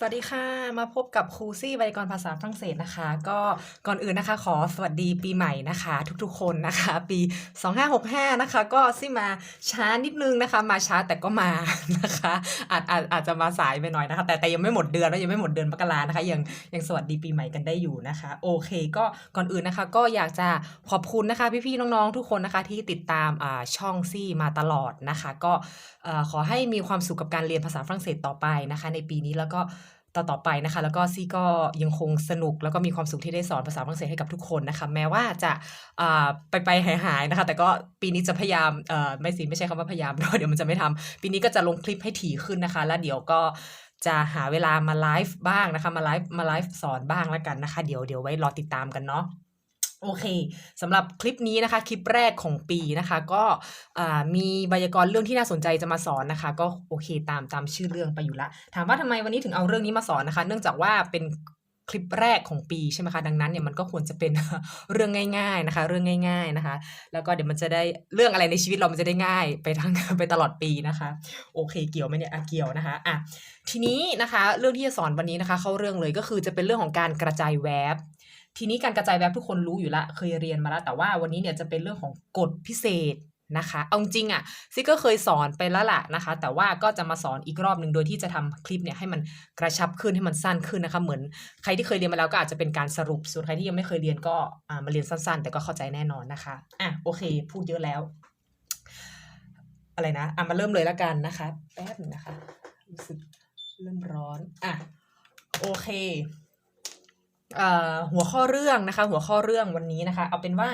สวัสดีค่ะ มาพบกับครูซี่ไวยากรภาษาฝรั่งเศสนะคะ ก็ก่อนอื่นนะคะ ขอสวัสดีปีใหม่นะคะ ทุกๆคนนะคะ ปี 2565 นะคะ ก็ซี่มาช้านิดนึงนะคะ มาช้าแต่ก็มานะคะ อาจอาจอาจจะมาสายไปหน่อยนะคะ แต่แต่ยังไม่หมดเดือนแล้วยังไม่หมดเดือนมกรานะคะ ยังยังสวัสดีปีใหม่กันได้อยู่นะคะ โอเค ก็ก่อนอื่นนะคะ ก็อยากจะขอบคุณนะคะ พี่ๆน้องๆทุกคนนะคะที่ติดตามอ่าช่องซี่มาตลอดนะคะ ก็อ่อขอให้มีความสุขกับการเรียนภาษาฝรั่งเศสต่อไปนะคะ ในปีนี้แล้วก็ ต่อต่อไปนะคะ แล้วก็ซี่ก็ยังคงสนุก แล้วก็มีความสุขที่ได้สอนภาษาฝรั่งเศสให้กับทุกคนนะคะ แม้ว่าจะอ่าไปไปหายหายๆนะคะ แต่ก็ปีนี้จะพยายามเอ่อไม่สิไม่ใช่คำว่าพยายามเนาะเดี๋ยวมันจะไม่ทำปีนี้ก็จะลงคลิปให้ถี่ขึ้นนะคะ แล้วเดี๋ยวก็จะหาเวลามาไลฟ์บ้างนะคะ มาไลฟ์มาไลฟ์สอนบ้างแล้วกันนะคะ เดี๋ยวเดี๋ยวไว้รอติดตามกันเนาะ โอเคสำหรับคลิปนี้นะคะ คลิปแรกของปีนะคะ ก็มีไวยากรณ์เรื่องที่น่าสนใจจะมาสอนนะคะ ก็โอเคตามตามชื่อเรื่องไปอยู่ละถามว่าทำไมวันนี้ถึงเอาเรื่องนี้มาสอนนะคะ เนื่องจากว่าเป็นคลิปแรกของปีใช่ไหมคะดังนั้นเนี่ยมันก็ควรจะเป็นเรื่องง่ายๆนะคะ เรื่องง่าย ๆนะคะ แล้วก็เดี๋ยวมันจะได้เรื่องอะไรในชีวิตเรามันจะได้ง่ายไปทั้งไปตลอดปีนะคะ โอเคเกี่ยวไหมเนี่ยอะเกี่ยวนะคะอะทีนี้นะคะ เรื่องที่จะสอนวันนี้นะคะ เข้าเรื่องเลยก็คือจะเป็นเรื่องของการกระจายแว็บ ทีนี้การกระจายแว็บทุกคนรู้อยู่ละ เคยเรียนมาแล้ว แต่ว่าวันนี้เนี่ยจะเป็นเรื่องของกฎพิเศษนะคะ เอาจริงอะซิก็เคยสอนไปแล้วล่ะนะคะ แต่ว่าก็จะมาสอนอีกรอบหนึ่งโดยที่จะทำคลิปเนี่ยให้มันกระชับขึ้นให้มันสั้นขึ้นนะคะ เหมือนใครที่เคยเรียนมาแล้วก็อาจจะเป็นการสรุป ส่วนใครที่ยังไม่เคยเรียนก็มาเรียนสั้น ๆ แต่ก็เข้าใจแน่นอนนะคะ อะโอเค พูดเยอะแล้ว อะไรนะ อะมาเริ่มเลยแล้วกันนะคะ แป๊บนึงนะคะ รู้สึกเริ่มร้อน อะโอเค หัวข้อเรื่องนะคะ หัวข้อเรื่องวันนี้นะคะ เอาเป็นว่า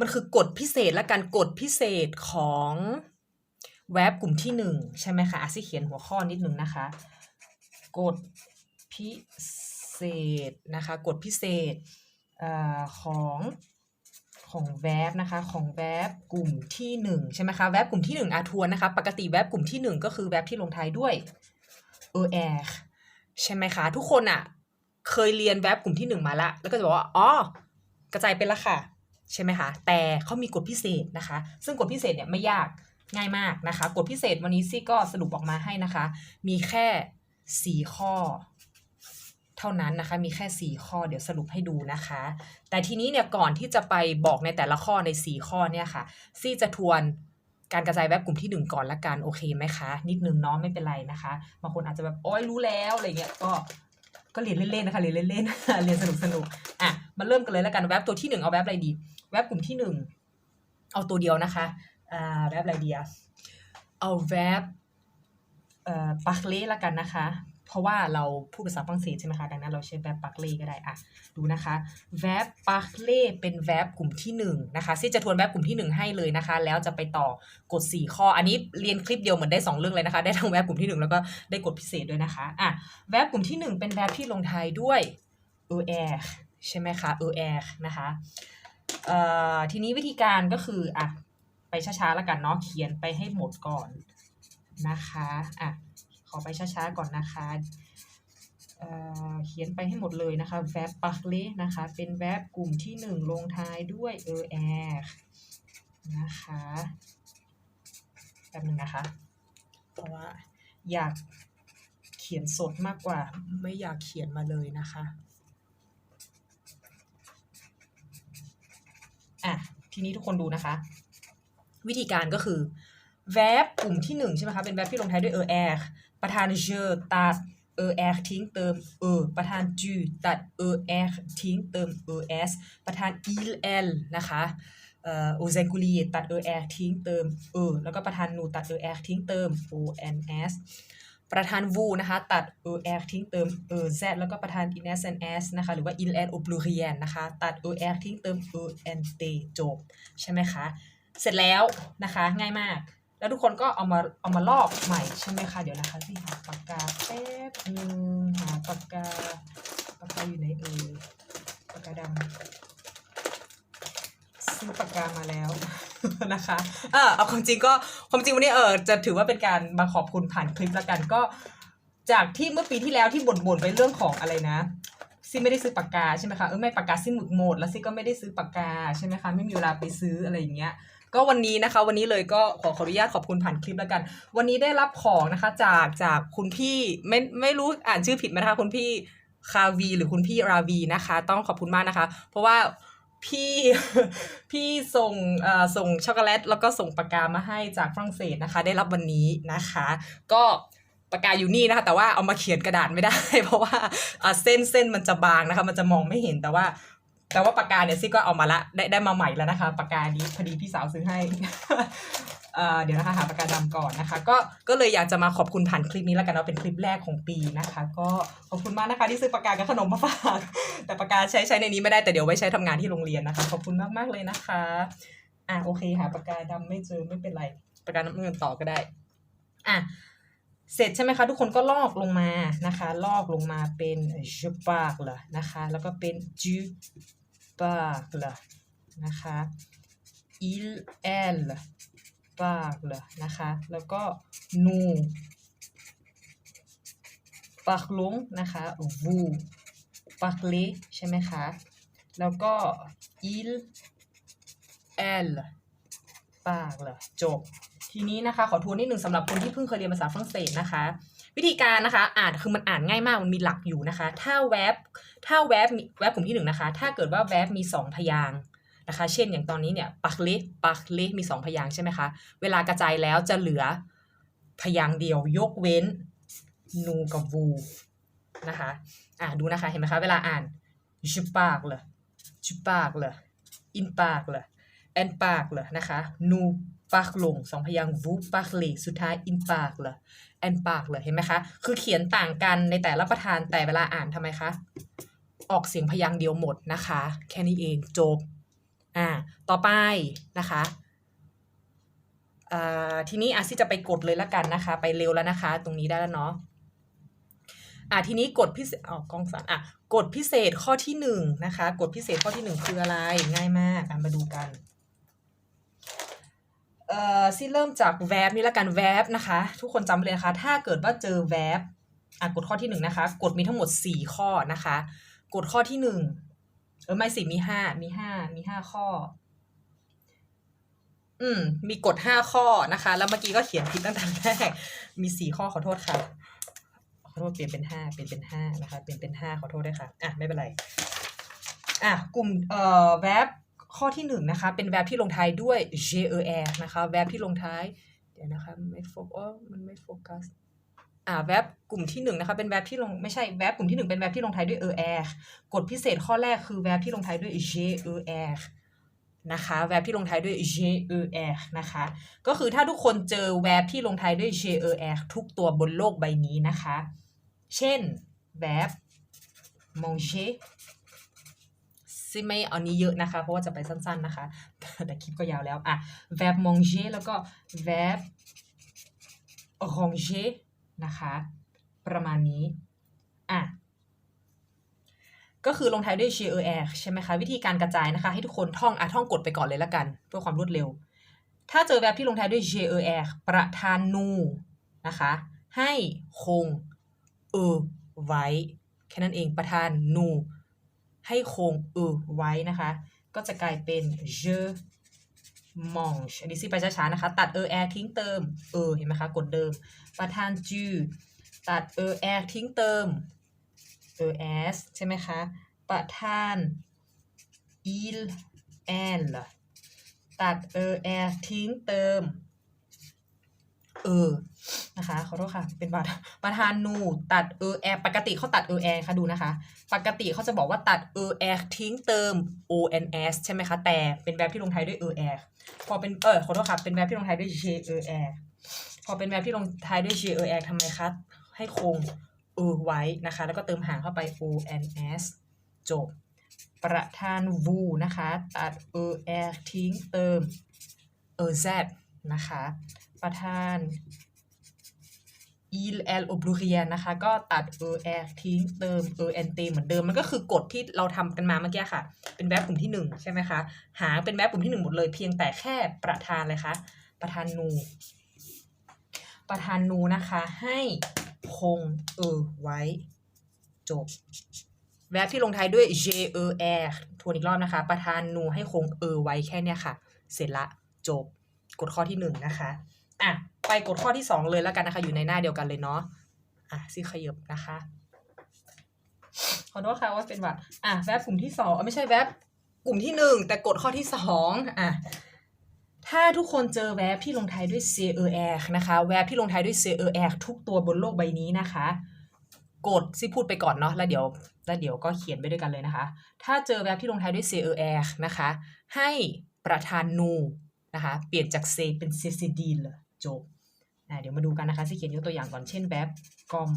มันคือกฎพิเศษและการกฎพิเศษของแว็บกลุ่มที่หนึ่งใช่ไหมคะอาซิเขียนหัวข้อนิดนึงนะคะ กฎพิเศษนะคะกฎพิเศษอของของแว็บนะคะของแว็บกลุ่มที่หนึ่งใช่ไหมคะแว็บกลุ่มที่หนึ่งอาทวนนะคะ ปกติแว็บกลุ่มที่หนึ่งก็คือแว็บที่ลงท้ายด้วย er ใช่ไหมคะ ทุกคนอะ เคยเรียนแว็บกลุ่มที่หนึ่งมาละแล้วก็จะบอกว่าอ๋อกระจายเป็นละค่ะ ใช่ไหมคะ แต่เขามีกฎพิเศษนะคะ ซึ่งกฎพิเศษเนี่ยไม่ยากง่ายมากนะคะ กฎพิเศษวันนี้ซี่ก็สรุปออกมาให้นะคะ มีแค่สี่ข้อ เท่านั้นนะคะ มีแค่สี่ข้อเดี๋ยวสรุปให้ดูนะคะ แต่ทีนี้เนี่ยก่อนที่จะไปบอกในแต่ละข้อในสี่ข้อเนี่ยค่ะ ซี่จะทวนการกระจายแว็บกลุ่มที่หนึ่งก่อนละกันโอเคไหมคะ นิดนึงเนาะไม่เป็นไรนะคะบางคนอาจจะแบบโอ้ยรู้แล้วอะไรเงี้ยก็ ก็เรียนเล่นๆนะคะเรียนเล่นๆเรียนสนุกสนุกอะมาเริ่มกันเลยแล้วกันแว็บตัวที่หนึ่งเอาแว็บอะไรดี แว็บกลุ่มที่หนึ่งเอาตัวเดียวนะคะอ่าแว็บอะไรดีอะเอาแว็บเอ่อปักเล่ละกันนะคะ เพราะว่าเราพูดภาษาฝรั่งเศสใช่ไหมคะ ดังนั้นเราใช้แว็บปักเล่ก็ได้อะดูนะคะแวบปักเล่เป็นแวบกลุ่มที่1นงนะคะซี่จะทวนแวบกลุ่มที่ 1 ให้เลยนะคะ แล้วจะไปต่อกด 4 ข้อ อันนี้เรียนคลิปเดียวเหมือนได้ 2 เรื่องเลยนะคะ ได้ทั้งแวบกลุ่มที่ 1 แล้วก็ได้กฎพิเศษด้วยนะคะอะแวบกลุ่มที่ 1 เป็นแวบที่ลงท้ายด้วย er ใช่ไหมคะ er นะคะเอ่อทีนี้วิธีการก็คืออะไปช้าๆแล้วกันเนาะเขียนไปให้หมดก่อนนะคะอะ ขอไปช้าๆก่อนนะคะเเขียนไปให้หมดเลยนะคะแวบปักเลนะคะ เป็นแวบกลุ่มที่หนึ่งลงท้ายด้วย er นะคะแป๊บนึงนะคะ เพราะว่าอยากเขียนสดมากกว่า ไม่อยากเขียนมาเลยนะคะอะทีนี้ทุกคนดูนะคะ วิธีการก็คือแวบกลุ่มที่หนึ่งใช่ไหมคะเป็นแวบที่ลงท้ายด้วย er ประธาน je ตัด er ทิ้งเติม e ประธาน du ตัด er ทิ้งเติม es ประธาน il el นะคะเอ่อ au singulier ตัด er ทิ้งเติม e แล้วก็ประธาน nu ตัด er ทิ้งเติม ons ประธาน vous นะคะ ตัด er ทิ้งเติม ez แล้วก็ประธาน ines and s นะคะ หรือว่า il en au pluriel นะคะ ตัด er ทิ้งเติม ent จบ ใช่ไหมคะ เสร็จแล้วนะคะ ง่ายมาก แล้วทุกคนก็เอามาเอามาลอกใหม่ใช่ไหมคะ เดี๋ยวนะคะสิหาปากกาแป๊บหนึงหาปากกาปากกาอยู่ไหนเอ่ยปากกาดำซื้อปากกามาแล้วนะคะเออเอาความจริงก็ความจริงวันนี้เออจะถือว่าเป็นการมาขอบคุณผ่านคลิปแล้วกันก็ จากที่เมื่อปีที่แล้วที่บ่นๆไปเรื่องของอะไรนะซี่ไม่ได้ซื้อปากกาใช่ไหมคะเออไม่ปากกาซี่หมึกหมดแล้วซี่ก็ไม่ได้ซื้อปากกาใช่ไหมคะไม่มีเวลาไปซื้ออะไรอย่างเงี้ย ก็วันนี้นะคะ วันนี้เลยก็ขอขออนุญาตขอบคุณผ่านคลิปแล้วกัน วันนี้ได้รับของนะคะจากจากคุณพี่ไม่ไม่รู้อ่านชื่อผิดไหมนะคะคุณพี่คาวี หรือคุณพี่ราวีนะคะ ต้องขอบคุณมากนะคะ เพราะว่าพี่พี่ส่งเอ่อส่งช็อกโกแลตแล้วก็ส่งปากกามาให้จากฝรั่งเศสนะคะ ได้รับวันนี้นะคะ ก็ปากกาอยู่นี่นะคะ แต่ว่าเอามาเขียนกระดาษไม่ได้ เพราะว่าอ่าเส้นเส้นมันจะบางนะคะ มันจะมองไม่เห็นแต่ว่า แต่ว่าปากกาเนี่ยซี่ก็เอามาละได้ได้มาใหม่แล้วนะคะปากกานี้พอดีพี่สาวซื้อให้ เดี๋ยวนะคะหาปากกาดำก่อนนะคะ ก็ก็เลยอยากจะมาขอบคุณผ่านคลิปนี้แล้วกันเนาะเป็นคลิปแรกของปีนะคะ ก็ขอบคุณมากนะคะที่ซื้อปากกากับขนมมาฝากแต่ปากกาใช้ใช้ในนี้ไม่ได้แต่เดี๋ยวไว้ใช้ทำงานที่โรงเรียนนะคะ ขอบคุณมากมากเลยนะคะ อะโอเคหาปากกาดำไม่เจอไม่เป็นไรปากกาน้ำเงินต่อก็ได้อะเสร็จใช่ไหมคะทุกคนก็ลอกลงมานะคะ ลอกลงมาเป็น je parle นะคะ แล้วก็เป็น tu parle นะคะ il elle parle นะคะ แล้วก็ nous parlons นะคะ vous parlez ใช่ไหมคะ แล้วก็ il elle parle จบ ทีนี้นะคะ ขอทวนนิดหนึ่งสำหรับคนที่เพิ่งเคยเรียนภาษาฝรั่งเศสนะคะ วิธีการนะคะ อ่านคือมันอ่านง่ายมากมันมีหลักอยู่นะคะ ถ้าแวบถ้าแวบมีแวบกลุ่มที่หนึ่งนะคะ ถ้าเกิดว่าแวบมีสองพยางนะคะ เช่นอย่างตอนนี้เนี่ยปักเลปักเลมีสองพยางใช่ไหมคะ เวลากระจายแล้วจะเหลือพยางเดียวยกเว้นนูกับวูนะคะ อะดูนะคะเห็นไหมคะ เวลาอ่าน je parle tu parles il parle elle parle นะคะ nous parlons สองพยางค์ vous parlez สุดท้าย il parle elle parle เแอบปากเลยเห็นไหมคะ คือเขียนต่างกันในแต่ละประธานแต่เวลาอ่านทำไมคะ ออกเสียงพยางค์เดียวหมดนะคะ แค่นี้เองจบ อ่า ต่อไปนะคะอ่าทีนี้อาซิจะไปกดเลยละกันนะคะ ไปเร็วแล้วนะคะ ตรงนี้ได้แล้วเนาะอ่าทีนี้กฎพิเศษอ๋อกล้องสั่นอะกฎพิเศษข้อที่หนึ่งนะคะกฎพิเศษข้อที่หนึ่งคืออะไรง่ายมากมาดูกัน เอ่อซี่เริ่มจากแวบนี่ละกันแวบนะคะ ทุกคนจำไว้เลยนะคะถ้าเกิดว่าเจอแวบอะกฎข้อที่หนึ่งนะคะ กฎมีทั้งหมดสี่ข้อนะคะกฎข้อที่หนึ่งเออไม่สิมีห้ามีห้ามีห้าข้อ อืม มีกฎห้าข้อนะคะ แล้วเมื่อกี้ก็เขียนผิดตั้งแต่แรกมีสี่ข้อขอโทษค่ะขอโทษเปลี่ยนเป็นห้าเปลี่ยนเป็นห้านะคะ เปลี่ยนเป็นห้าขอโทษด้วยค่ะ อะ ไม่เป็นไร อะ กลุ่มเอ่อแวบ ข้อที่หนึ่งนะคะเป็นแวบที่ลงท้ายด้วย ger นะคะแวบที่ลงท้ายเดี๋ยวนะคะไม่โฟกัสมันไม่โฟกัสอ่าแวบกลุ่มที่หนึ่งนะคะเป็นแวบที่ลงไม่ใช่แวบกลุ่มที่หนึ่งเป็นแวบที่ลงท้ายด้วย er กฎพิเศษข้อแรกคือแวบที่ลงท้ายด้วย ger นะคะแวบที่ลงท้ายด้วย ger นะคะก็คือถ้าทุกคนเจอแวบที่ลงท้ายด้วย ger ทุกตัวบนโลกใบนี้นะคะ เช่น verb manger ซิไม่เอานี้เยอะนะคะ เพราะว่าจะไปสั้นๆนะคะ แต่คลิปก็ยาวแล้วอะ verb manger แล้วก็ verb ranger นะคะ ประมาณนี้อะก็คือลงท้ายด้วย ger ใช่ไหมคะวิธีการกระจายนะคะ ให้ทุกคนท่องอะท่องกดไปก่อนเลยละกัน เพื่อความรวดเร็ว ถ้าเจอแบบที่ลงท้ายด้วย ger ประธานนูนะคะ ให้คงเออไว้ แค่นั้นเองประธานนู ให้คงเออไว้นะคะ ก็จะกลายเป็น je mange อันนี้สิไปช้าๆนะคะ ตัดเออแอทิ้งเติมเออเห็นไหมคะ กดเดิม ประธาน ju ตัดเออแอทิ้งเติมเออ s ใช่ไหมคะ ประธาน il elle ตัดเออแอทิ้งเติม เออนะคะขอโทษค่ะ เป็นประประธานนูตัดเออแอปกติเขาตัดเออแอค่ะดูนะคะ ปกติเขาจะบอกว่าตัดเออแอทิ้งเติม o n s ใช่ไหมคะ แต่เป็นแบบที่ลงท้ายด้วยเออแอพอเป็นเออขอโทษค่ะเป็นแบบที่ลงท้ายด้วย j e r พอเป็นแบบที่ลงท้ายด้วย j e r ทำไมคะให้คงเออไว้นะคะ แล้วก็เติมหางเข้าไป o n s จบ ประธาน vu นะคะ ตัดเออแอทิ้งเติมเออ z นะคะ ประธาน il elle au pluriel นะคะ ก็ตัด er ทิ้งเติม ent เหมือนเดิมมันก็คือกฎที่เราทำกันมาเมื่อกี้ค่ะ เป็นแบบกลุ่มที่หนึ่งใช่ไหมคะ หางเป็นแบบกลุ่มที่หนึ่งหมดเลยเพียงแต่แค่ประธานเลยคะประธานนู ประธานนูนะคะ ให้คงเออไว้ จบแวบที่ลงท้ายด้วย j e r ทวนอีกรอบนะคะ ประธานนูให้คงเออไว้แค่เนี้ยค่ะ เสร็จละจบ กดข้อที่หนึ่งนะคะอะไปกดข้อที่สองเลยแล้วกันนะคะ อยู่ในหน้าเดียวกันเลยเนาะอะซีขยับนะคะขอโทษค่ะว่าเป็นหวัดอะแวบกลุ่มที่สองไม่ใช่แวบกลุ่มที่หนึ่งแต่กดข้อที่สองอะถ้าทุกคนเจอแวบที่ลงท้ายด้วย c e r นะคะแวบที่ลงท้ายด้วย c e r ทุกตัวบนโลกใบนี้นะคะ กดซิพูดไปก่อนเนาะแล้วเดี๋ยวแล้วเดี๋ยวก็เขียนไปด้วยกันเลยนะคะ ถ้าเจอแวบที่ลงท้ายด้วย c e r นะคะ ให้ประธานนู นะคะเปลี่ยนจาก c เป็น c c d เลยจบอะเดี๋ยวมาดูกันนะคะที่เขียนยกตัวอย่างก่อนเช่นแวบกอม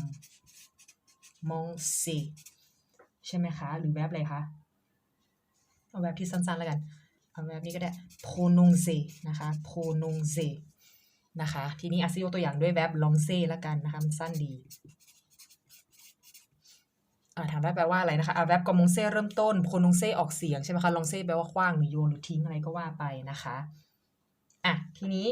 มองเซใช่ไหมคะ หรือแวบอะไรคะเอาแวบที่สั้นๆแล้วกันเอาแบบนี้ก็ได้ prononcer นะคะ prononcer นะคะ ทีนี้อาซิยกตัวอย่างด้วยแวบ loncer แล้วกันนะคะมันสั้นดีอ่าถามได้แปลว่าอะไรนะคะอ่าแวบกอมงเซ่เริ่มต้น prononcer ออกเสียงใช่ไหมคะ loncer แปลว่าคว้างหรือโยนหรือทิ้งอะไรก็ว่าไปนะคะ อะทีนี้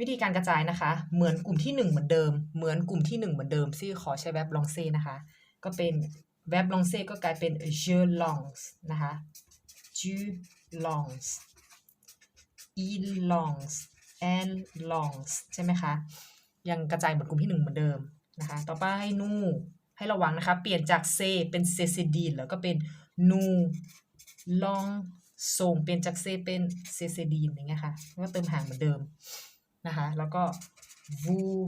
วิธีการกระจายนะคะ เหมือนกลุ่มที่หนึ่งเหมือนเดิม เหมือนกลุ่มที่หนึ่งเหมือนเดิมซี่ขอใช้แวบ loncer นะคะ ก็เป็นแวบ loncer ก็กลายเป็น je longs นะคะ tu longs il longs elle longs ใช่ไหมคะ ยังกระจายเหมือนกลุ่มที่หนึ่งเหมือนเดิมนะคะ ต่อไปนูให้ระวังนะคะ เปลี่ยนจากเซเป็นเซเซดีแล้วก็เป็นนูลอง ส่งเปลี่ยนจากเซเป็นเซเซดีนอย่างเงี้ยค่ะก็เติมหางเหมือนเดิมนะคะ แล้วก็ vous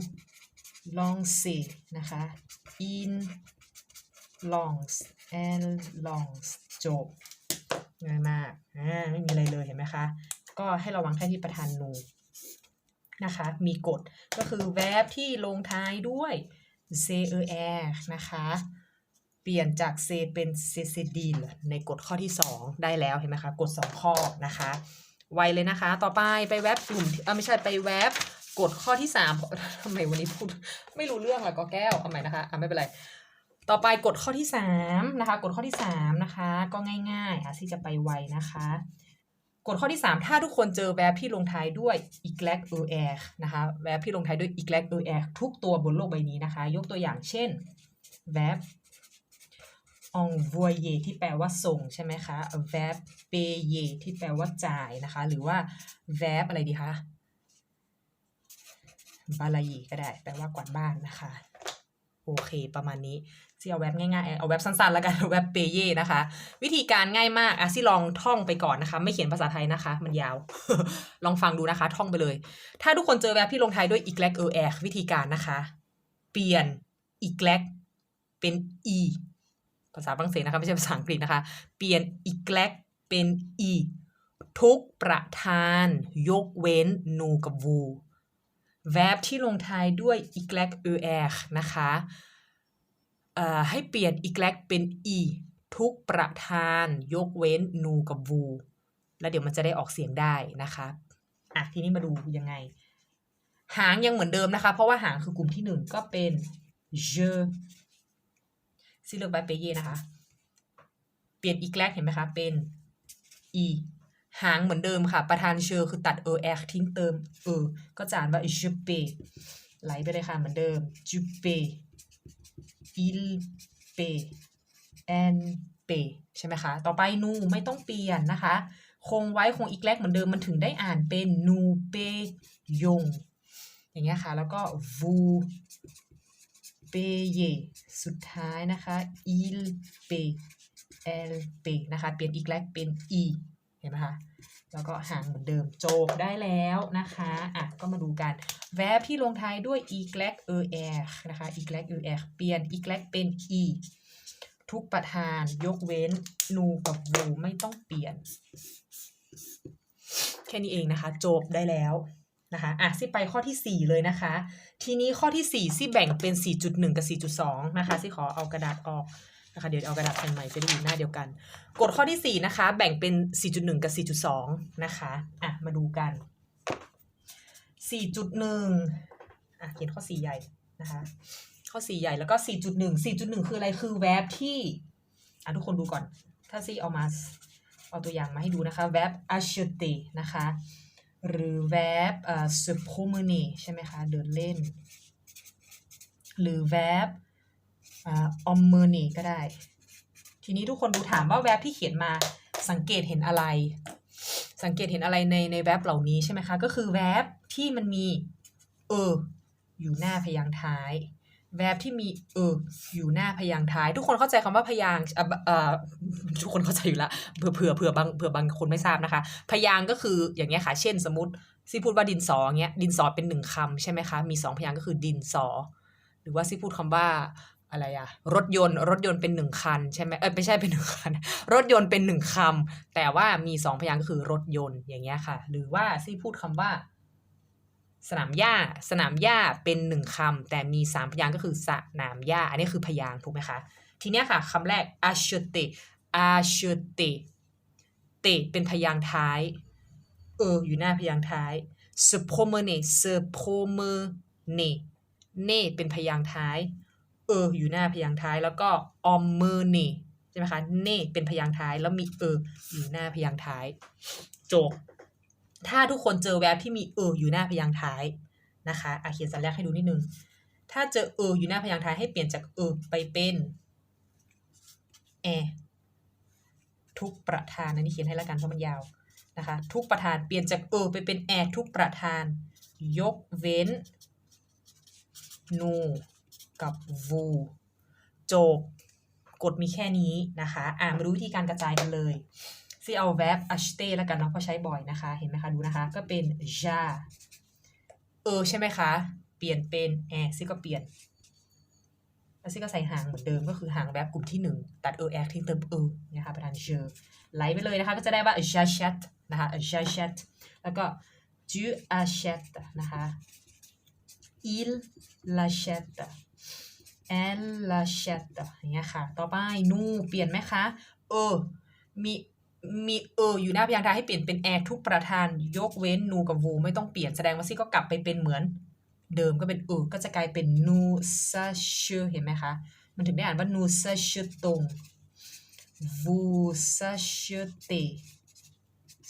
longez นะคะ in longs elle longs จบง่ายมากอ่าไม่มีอะไรเลยเห็นไหมคะ ก็ให้ระวังแค่ที่ประธานนูนะคะ มีกฎก็คือแวบที่ลงท้ายด้วย c e r นะคะ ปลี่ยนจาก c เป็น c c d ในกฎข้อที่ 2 ได้แล้วเห็นไหมคะกฎ2 ข้อนะคะ ไวเลยนะคะ ต่อไปไปแวบกลุ่มเออไม่ใช่ไปแวบกฎข้อที่3ทำไมวันนี้พูดไม่รู้เรื่องอะก็แก้วเอาใหม่นะคะอะไม่เป็นไร ต่อไปกฎข้อที่สามนะคะกฎข้อที่สามนะคะ ก็ง่ายๆอะที่จะไปไวนะคะกฎข้อที่สามถ้าทุกคนเจอแวบที่ลงท้ายด้วย e g l a c e r นะคะแวบที่ลงท้ายด้วย e g l a c e r ทุกตัวบนโลกใบนี้นะคะ ยกตัวอย่างเช่นแวบ envoyer ที่แปลว่าส่งใช่ไหมคะ verb payer ที่แปลว่าจ่ายนะคะ หรือว่า verb อะไรดีคะบาลายีก็ได้ แปลว่ากวาดบ้านนะคะ โอเค ประมาณนี้ซี่เอาแว็บง่ายๆ เอาแว็บสั้นๆ แล้วกันแว็บเปเย่นะคะ วิธีการง่ายมากอะซี่ลองท่องไปก่อนนะคะ ไม่เขียนภาษาไทยนะคะ มันยาว ลองฟังดูนะคะ ท่องไปเลย ถ้าทุกคนเจอแว็บที่ลงท้ายด้วย e g l a c e r วิธีการนะคะ เปลี่ยน e g l a c เป็น e ภาษาฝรั่งเศสนะคะไม่ใช่ภาษาอังกฤษนะคะ เปลี่ยน e g l a c เป็น e ทุกประธาน ยกเว้นนูกับวูแวบที่ลงท้ายด้วย e g l a c er นะคะเอ่อให้เปลี่ยน e g l a c เป็น e ทุกประธาน ยกเว้นนูกับวู แล้วเดี๋ยวมันจะได้ออกเสียงได้นะคะอะทีนี้มาดูยังไง หางยังเหมือนเดิมนะคะ เพราะว่าหางคือกลุ่มที่หนึ่งก็เป็น je ซิเลือกไปเปเย่นะคะ เปลี่ยน e g l a c เห็นไหมคะ เป็น e หางเหมือนเดิมค่ะ ประธานเชอร์คือตัด er r ทิ้งเติมเออ ก็จะอ่านว่า je p ไหลไปเลยค่ะเหมือนเดิม tu p il p en p ใช่ไหมคะ ต่อไปนูไม่ต้องเปลี่ยนนะคะ คงไว้คงอีกแลกเหมือนเดิมมันถึงได้อ่านเป็นนูเปยงอย่างเงี้ยค่ะ แล้วก็ vous paye สุดท้ายนะคะ il paye l paye นะคะเปลี่ยนอีกแลกเป็น e เห็นไหมคะแล้วก็หางเหมือนเดิมจบได้แล้วนะคะอะก็มาดูกันแวบที่ลงท้ายด้วย e g l a c er นะคะ e g l a c er เปลี่ยน e g l a c เป็น e ทุกประธานยกเว้นนูกับวูไม่ต้องเปลี่ยน แค่นี้เองนะคะ จบได้แล้ว นะคะอะซิไปข้อที่ 4 เลยนะคะ ทีนี้ข้อที่ 4ซิแบ่งเป็น 4.1 กับ 4.2 นะคะซิขอเอากระดาษออกนะคะเดี๋ยวเอากระดาษแผ่นใหม่จะได้อยู่หน้าเดียวกัน กฎข้อที่ 4 นะคะ แบ่งเป็น 4.1 กับ 4.2 นะคะอะมาดูกัน 4.1อะเขียนข้อ 4 ใหญ่นะคะ ข้อ 4 ใหญ่แล้วก็ 4.1 4.1 คืออะไรคือแวบที่อะทุกคนดูก่อน ถ้าซีเอามาเอาตัวอย่างมาให้ดูนะคะแวบ acheter นะคะ หรือแวบเอ่อ se promener ใช่ไหมคะ เดินเล่น หรือแวบอ่า emmener ก็ได้ ทีนี้ทุกคนดูถามว่าแวบที่เขียนมาสังเกตเห็นอะไร สังเกตเห็นอะไรในในแวบเหล่านี้ใช่ไหมคะ ก็คือแวบที่มันมี เออ อยู่หน้าพยางค์ท้าย แวบที่มีเอออยู่หน้าพยางท้าย ทุกคนเข้าใจคำว่าพยางเอ่อทุกคนเข้าใจอยู่แล้วเผื่อเผื่อเผื่อบางเผื่อบางคนไม่ทราบนะคะ พยางก็คืออย่างเงี้ยค่ะ เช่นสมมติซีพูดว่าดินสอเงี้ยดินสอเป็นหนึ่งคำใช่ไหมคะ มีสองพยางก็คือดินสอ หรือว่าซีพูดคำว่าอะไรอะรถยนต์ รถยนต์เป็นหนึ่งคันใช่ไหมเออไม่ใช่เป็นหนึ่งคัน รถยนต์เป็นหนึ่งคำแต่ว่ามีสองพยางก็คือรถยนต์อย่างเงี้ยค่ะ หรือว่าซีพูดคำว่า สนามหญ้า สนามหญ้าเป็นหนึ่งคำแต่มีสามพยางค์ก็คือสนามหญ้า อันนี้คือพยางค์ถูกไหมคะ ทีนี้ค่ะคำแรก acheter acheter เตเป็นพยางค์ท้าย เออ อยู่หน้าพยางค์ท้าย se promener se promener เน่เป็นพยางค์ท้าย เออ อยู่หน้าพยางค์ท้าย แล้วก็ emmener ใช่ไหมคะ เน่เป็นพยางค์ท้าย แล้วมีเออ อยู่หน้าพยางค์ท้าย จบ ถ้าทุกคนเจอแวบที่มีเอออยู่หน้าพยางค์ท้ายนะคะอาเขียนสัญลักษณ์ให้ดูนิดนึง ถ้าเจอเอออยู่หน้าพยางค์ท้ายให้เปลี่ยนจากเออไปเป็นแอทุกประธานอันนี้เขียนให้แล้วกันเพราะมันยาวนะคะ ทุกประธานเปลี่ยนจากเออไปเป็นแอทุกประธาน ยกเว้นนูกับวูจบกฎมีแค่นี้นะคะ อ่ามาดูวิธีการกระจายกันเลย ซีเอาแวบ acheter แล้วกันเนาะเพราะใช้บ่อยนะคะ เห็นไหมคะดูนะคะ ก็เป็น ja เออใช่ไหมคะ เปลี่ยนเป็นแอซิก็เปลี่ยนแล้วซิก็ใส่หางเหมือนเดิมก็คือหางแวบกลุ่มที่หนึ่งตัดเออแอทิ้งเติมเออนะคะประธานเชอไล่ไปเลยนะคะ ก็จะได้ว่า j'achète นะคะ j'achète แล้วก็ tu achète นะคะ il l'achète elle l'achète อย่างเงี้ยค่ะ ต่อไป นู เปลี่ยนไหมคะ เออ มี มีเอออยู่หน้าพยางค์ท้ายให้เปลี่ยนเป็นแอร์ทุกประธาน ยกเว้นนูกับวูไม่ต้องเปลี่ยนแสดงว่าซี่ก็กลับไปเป็นเหมือน เดิมก็เป็นเออก็จะกลายเป็นนูซาเชเห็นไหมคะ มันถึงได้อ่านว่านูซาเชตงวูซาเชเต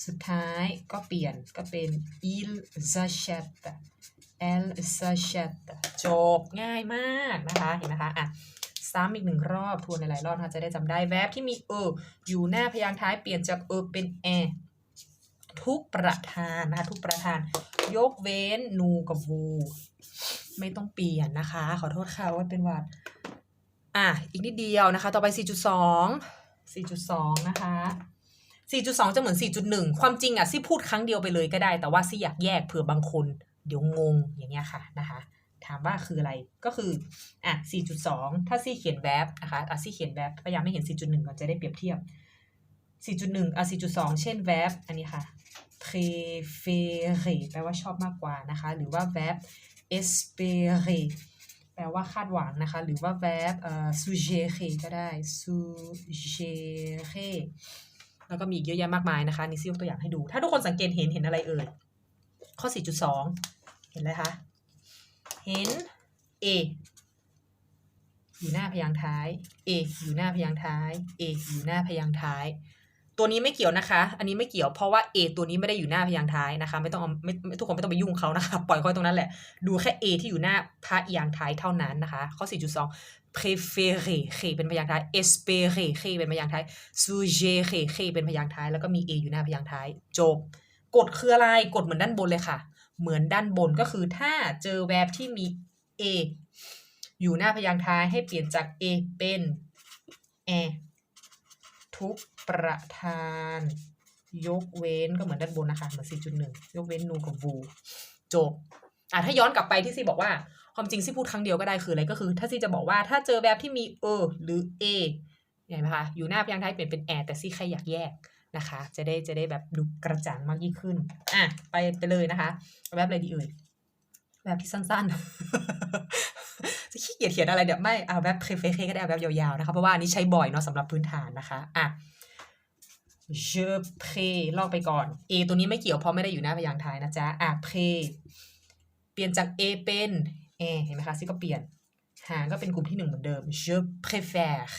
สุดท้ายก็เปลี่ยนก็เป็น il s'achète elle s'achète จบง่ายมากนะคะ เห็นไหมคะอะ ซ้ำอีกหนึ่งรอบทวนหลายๆรอบนะคะจะได้จำได้แวบที่มีเอออยู่หน้าพยางค์ท้ายเปลี่ยนจากเออเป็นแอทุกประธานนะคะทุกประธาน ยกเว้นนูกับวู ไม่ต้องเปลี่ยนนะคะ ขอโทษค่ะว่าเป็นวัดอะอีกนิดเดียวนะคะ ต่อไป 4.2 4.2 นะคะ4.2 จะเหมือน 4.1 ความจริงอะซี่พูดครั้งเดียวไปเลยก็ได้ แต่ว่าซี่อยากแยกเผื่อบางคน เดี๋ยวงงอย่างเงี้ยค่ะนะคะ ถามว่าคืออะไรก็คืออะ4.2 ถ้าซี่เขียนแวบนะคะอะซี่เขียนแวบพยายามไม่เห็น 4.1 ก่อนจะได้เปรียบเทียบ 4.1อะ4.2 เช่นแวบอันนี้ค่ะ préféré แปลว่าชอบมากกว่านะคะ หรือว่าแวบ espérer แปลว่าคาดหวังนะคะ หรือว่า verb เอ่อ suggérer ก็ได้ suggérer แล้วก็มีเยอะแยะมากมายนะคะนี่ซี่ยกตัวอย่างให้ดู ถ้าทุกคนสังเกตเห็นเห็นอะไรเอ่ย ข้อ 4.2 เห็นอะไรคะ เห็น a อยู่หน้าพยางค์ท้าย a อยู่หน้าพยางค์ท้าย a อยู่หน้าพยางค์ท้าย ตัวนี้ไม่เกี่ยวนะคะ อันนี้ไม่เกี่ยวเพราะว่า A ตัวนี้ไม่ได้อยู่หน้าพยางค์ท้ายนะคะ ไม่ต้องเอาไม่ทุกคนไม่ต้องไปยุ่งเขานะคะ ปล่อยเขาไว้ตรงนั้นแหละ ดูแค่ A ที่อยู่หน้าพยางค์ท้ายเท่านั้นนะคะ ข้อ 4.2 préférer เคเป็นพยางค์ท้าย espérer เคเป็นพยางค์ท้าย suggérer เคเป็นพยางค์ท้าย แล้วก็มี A อยู่หน้าพยางค์ท้าย จบ กฎคืออะไร กฎเหมือนด้านบนเลยค่ะ เหมือนด้านบนก็คือถ้าเจอแวบที่มี A อยู่หน้าพยางค์ท้ายให้เปลี่ยนจาก A เป็น a ทุกประธาน ยกเว้นก็เหมือนด้านบนนะคะ เหมือน 4.1 ยกเว้นนูกับวูจบอะถ้าย้อนกลับไปที่ซีบอกว่า ความจริงซีพูดครั้งเดียวก็ได้คืออะไรก็คือ ถ้าซีจะบอกว่าถ้าเจอแบบที่มีเออหรือ a เห็นไหมคะอยู่หน้าพยางค์ท้ายเปลี่ยนเป็นแอแต่ซีแค่อยากแยก นะคะ จะได้จะได้แบบดูกระจ่างมากยิ่งขึ้นอะไปไปเลยนะคะแบบอะไรดีเอ่ยแบบที่สั้นๆ จะขี้เกียจเขียนอะไรเดี๋ยวไม่เอาแบบเคฟเคก็ได้เอาแบบยาวๆนะคะเพราะว่าอันนี้ใช้บ่อยเนาะสำหรับพื้นฐานนะคะอะ je prie ลอกไปก่อน a ตัวนี้ไม่เกี่ยวเพราะไม่ได้อยู่หน้าพยางค์ท้ายนะจ๊ะอะ prie เปลี่ยนจาก a เป็น a เห็นไหมคะซิก็เปลี่ยนหางก็เป็นกลุ่มที่หนึ่งเหมือนเดิม je préfère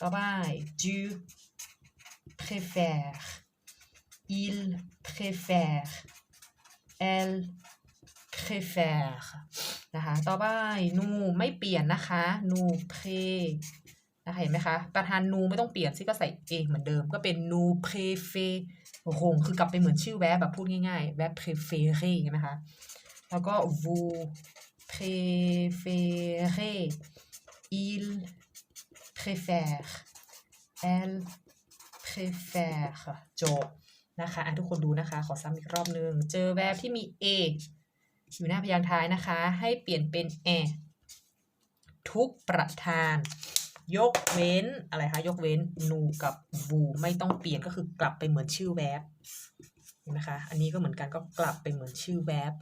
ต่อไป tu préfère. il préfère elle préfère นะคะ ต่อไป นูไม่เปลี่ยนนะคะ นู pré นะคะเห็นไหมคะ ประธานนูไม่ต้องเปลี่ยนซิก็ใส่ a เหมือนเดิม ก็เป็นนู préféré หงคือกลับไปเหมือนชื่อแวบแบบพูดง่ายๆ แวบ préféré ใช่ไหมคะ แล้วก็ vous préférez il préfère elle préfère จบนะคะอะทุกคนดูนะคะ ขอซ้ำอีกรอบนึง เจอแวบที่มี a อยู่หน้าพยางค์ท้ายนะคะ ให้เปลี่ยนเป็น a ทุกประธาน ยกเว้นอะไรคะ ยกเว้นนูกับวูไม่ต้องเปลี่ยนก็คือกลับไปเหมือนชื่อแวบเห็นไหมคะอันนี้ก็เหมือนกันก็กลับไปเหมือนชื่อแวบ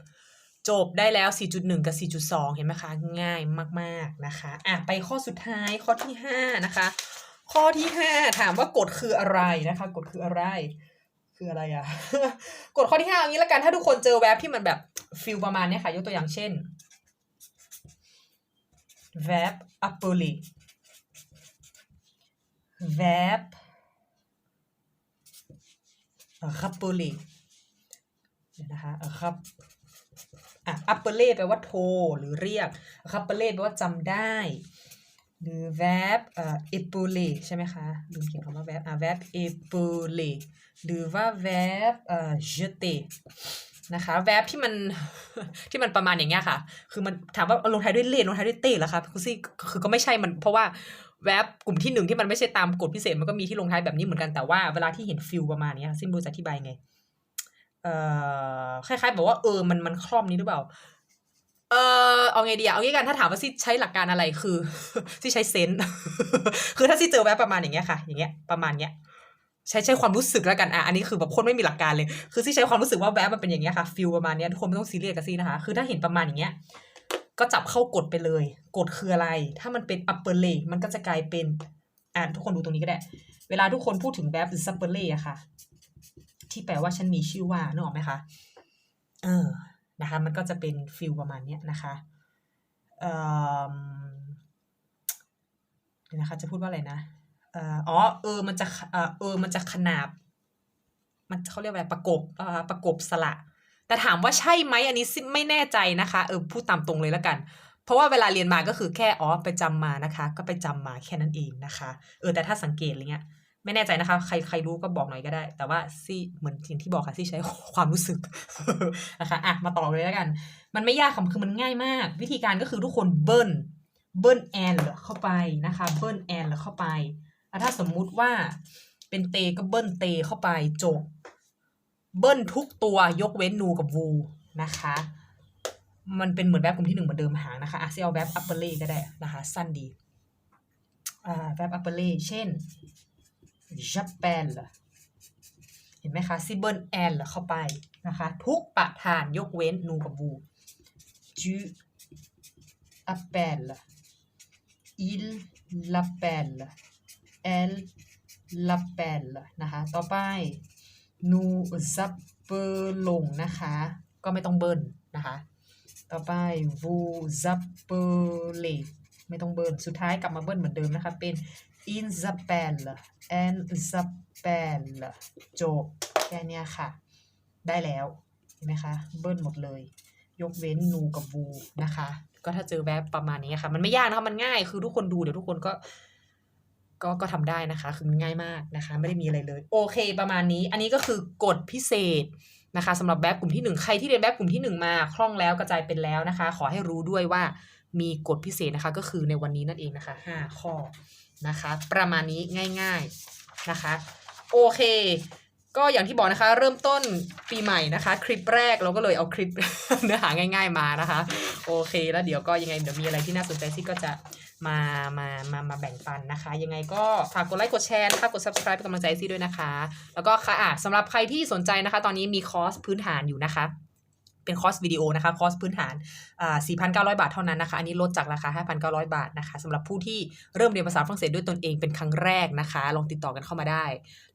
จบได้แล้ว 4.1 กับ 4.2 เห็นไหมคะ ง่ายมาก ๆ นะคะ อะ ไปข้อสุดท้ายข้อที่ 5 นะคะ ข้อที่5ถามว่ากฎคืออะไรนะคะ กฎคืออะไร คืออะไรอะกฎข้อที่5อย่างนี้ละกันถ้าทุกคนเจอแวบที่มันแบบฟิลประมาณนี้ค่ะ ยกตัวอย่างเช่น verb appeler verb rappeler เดี๋ยนะคะ rap อะ appeler แปลว่าโทรหรือเรียก rappeler แปลว่าจำได้ หรือ verb เอ่อ épauler ใช่ไหมคะลืมเขียนคำว่า verb อะ verb épauler หรือว่า verb เอ่อ jeter นะคะ verb ที่มันที่มันประมาณอย่างเงี้ยค่ะ คือมันถามว่าลงท้ายด้วยเลนลงท้ายด้วยเต้เหรอคะคุณซี่คือก็ไม่ใช่มันเพราะว่าแวบกลุ่มที่หนึ่งที่มันไม่ใช่ตามกฎพิเศษมันก็มีที่ลงท้ายแบบนี้เหมือนกันแต่ว่าเวลาที่เห็นฟิลประมาณนี้ซิมบูจะอธิบายไงเอ่อคล้ายๆ บอกว่าเออมันมันคล่อมนี้หรือเปล่า เออเอาไงดีอะเอางี้กันถ้าถามว่าซี่ใช้หลักการอะไรคือซี่ใช้เซนส์คือถ้าซี่เจอแวบประมาณอย่างเงี้ยค่ะ อย่างเงี้ยประมาณเนี้ยใช้ใช้ความรู้สึกแล้วกันอะอันนี้คือแบบคนไม่มีหลักการเลย คือซี่ใช้ความรู้สึกว่าแวบมันเป็นอย่างเงี้ยค่ะฟิลประมาณเนี้ยทุกคนไม่ต้องซีเรียสกับซี่นะคะ คือถ้าเห็นประมาณอย่างเงี้ยก็จับเข้ากฎไปเลยกฎคืออะไร ถ้ามันเป็น upper lay มันก็จะกลายเป็นอ่านทุกคนดูตรงนี้ก็ได้ เวลาทุกคนพูดถึง verb upper lay อะค่ะ ที่แปลว่าฉันมีชื่อว่านึกออกไหมคะเออ นะคะ มันก็จะเป็นฟิลประมาณนี้นะคะเอ่อเดี๋ยวนะคะจะพูดว่าอะไรนะอ๋อเออมันจะเออมันจะขนาบ มันเขาเรียกว่าอะไรประกบเอ่อประกบสระแต่ถามว่าใช่ไหมอันนี้ไม่แน่ใจนะคะเออพูดตามตรงเลยแล้วกัน เพราะว่าเวลาเรียนมาก็คือแค่อ๋อไปจำมานะคะ ก็ไปจำมาแค่นั้นเองนะคะ เออแต่ถ้าสังเกตอะไรเงี้ย ไม่แน่ใจนะคะ ใครใครรู้ก็บอกหน่อยก็ได้ แต่ว่าซี่เหมือนสิ่งที่บอกค่ะซี่ใช้ความรู้สึกนะคะอะมาต่อเลยแล้วกัน มันไม่ยากค่ะคือมันง่ายมาก วิธีการก็คือทุกคนเบิ้ลเบิ้ลแอนเข้าไปนะคะเบิ้ลแอนเข้าไปถ้าสมมุติว่าเป็นเตก็เบิ้ลเตเข้าไปจบเบิ้ลทุกตัวยกเว้นนูกับวูนะคะ มันเป็นเหมือนแบบกลุ่มที่หนึ่งเหมือนเดิมหางนะคะอะซี่เอาแบบอัปเปอร์เล่ก็ได้นะคะ สั้นดีอ่าแบบอัปเปอร์เล่เช่น j'appelle เห็นไหมคะซิเบิลแอนเข้าไปนะคะ ทุกประธานยกเว้นนูกับวู tu appelles il l'appelle elle l'appelle นะคะ ต่อไป nous appelons นะคะ ก็ไม่ต้องเบิ้ลนนะคะ ต่อไป vous appelez ไม่ต้องเบิ้ลสุดท้ายกลับมาเบิ้ลเหมือนเดิมนะคะ เป็น in appelle and appelle จบแค่นี้ค่ะ ได้แล้วเห็นไหมคะ เบิ้ลหมดเลย ยกเว้นนูกับวูนะคะ ก็ถ้าเจอแบบประมาณนี้ค่ะ มันไม่ยากนะคะมันง่ายคือทุกคนดูเดี๋ยวทุกคนก็ก็ก็ทำได้นะคะ คือง่ายมากนะคะ ไม่ได้มีอะไรเลย โอเค ประมาณนี้ อันนี้ก็คือกฎพิเศษนะคะสำหรับแบบกลุ่มที่หนึ่งใครที่เรียนแบบกลุ่มที่หนึ่งมาคล่องแล้วกระจายเป็นแล้วนะคะ ขอให้รู้ด้วยว่ามีกฎพิเศษนะคะ ก็คือในวันนี้นั่นเองนะคะห้าข้อ นะคะ ประมาณนี้ง่ายๆนะคะ โอเค ก็อย่างที่บอกนะคะ เริ่มต้นปีใหม่นะคะ คลิปแรกเราก็เลยเอาคลิปเนื้อหาง่าย ๆมานะคะ โอเค แล้วเดี๋ยวก็ยังไงเดี๋ยวมีอะไรที่น่าสนใจที่ก็จะมามามามาแบ่งปันนะคะ ยังไงก็ฝากกดไลค์กดแชร์นะคะกด subscribe เป็นกำลังใจซี่ด้วยนะคะ แล้วก็ค่ะอะสำหรับใครที่สนใจนะคะ ตอนนี้มีคอร์สพื้นฐานอยู่นะคะ เป็นคอร์สวิดีโอนะคะคอร์สพื้นฐานอ่า4,900 บาทเท่านั้นนะคะ อันนี้ลดจากราคา 5,900 บาทนะคะสำหรับผู้ที่เริ่มเรียนภาษาฝรั่งเศสด้วยตนเองเป็นครั้งแรกนะคะ ลองติดต่อกันเข้ามาได้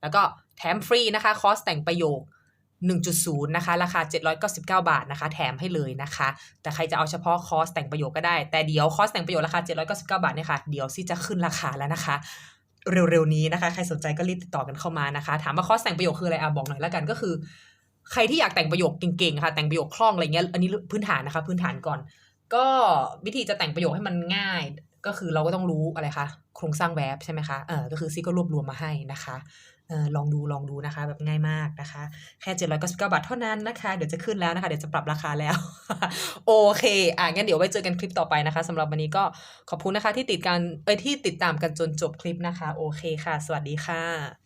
แล้วก็แถมฟรีนะคะคอร์สแต่งประโยค1.0 นะคะ ราคา 799 บาทนะคะ แถมให้เลยนะคะ แต่ใครจะเอาเฉพาะคอร์สแต่งประโยคก็ได้ แต่เดี๋ยวคอร์สแต่งประโยคราคา 799 บาทเนี่ยค่ะ เดี๋ยวซี่จะขึ้นราคาแล้วนะคะ เร็วๆนี้นะคะ ใครสนใจก็รีบติดต่อกันเข้ามานะคะ ถามว่าคอร์สแต่งประโยคคืออะไรอะบอกหน่อยแล้วกันก็คือ ใครที่อยากแต่งประโยคเก่งๆค่ะแต่งประโยคคล่องอะไรเงี้ยอันนี้พื้นฐานนะคะ พื้นฐานก่อน ก็วิธีจะแต่งประโยคให้มันง่าย ก็คือเราก็ต้องรู้อะไรคะโครงสร้างแวบใช่ไหมคะเออก็คือซีก็รวบรวมมาให้นะคะเออลองดูลองดูนะคะ แบบง่ายมากนะคะ แค่ 799 บาทเท่านั้นนะคะ เดี๋ยวจะขึ้นแล้วนะคะ เดี๋ยวจะปรับราคาแล้ว โอเค อะงั้นเดี๋ยวไว้เจอกันคลิปต่อไปนะคะสำหรับวันนี้ก็ขอบคุณนะคะที่ติดกันเอ้ยที่ติดตามกันจนจบคลิปนะคะ โอเคค่ะ สวัสดีค่ะ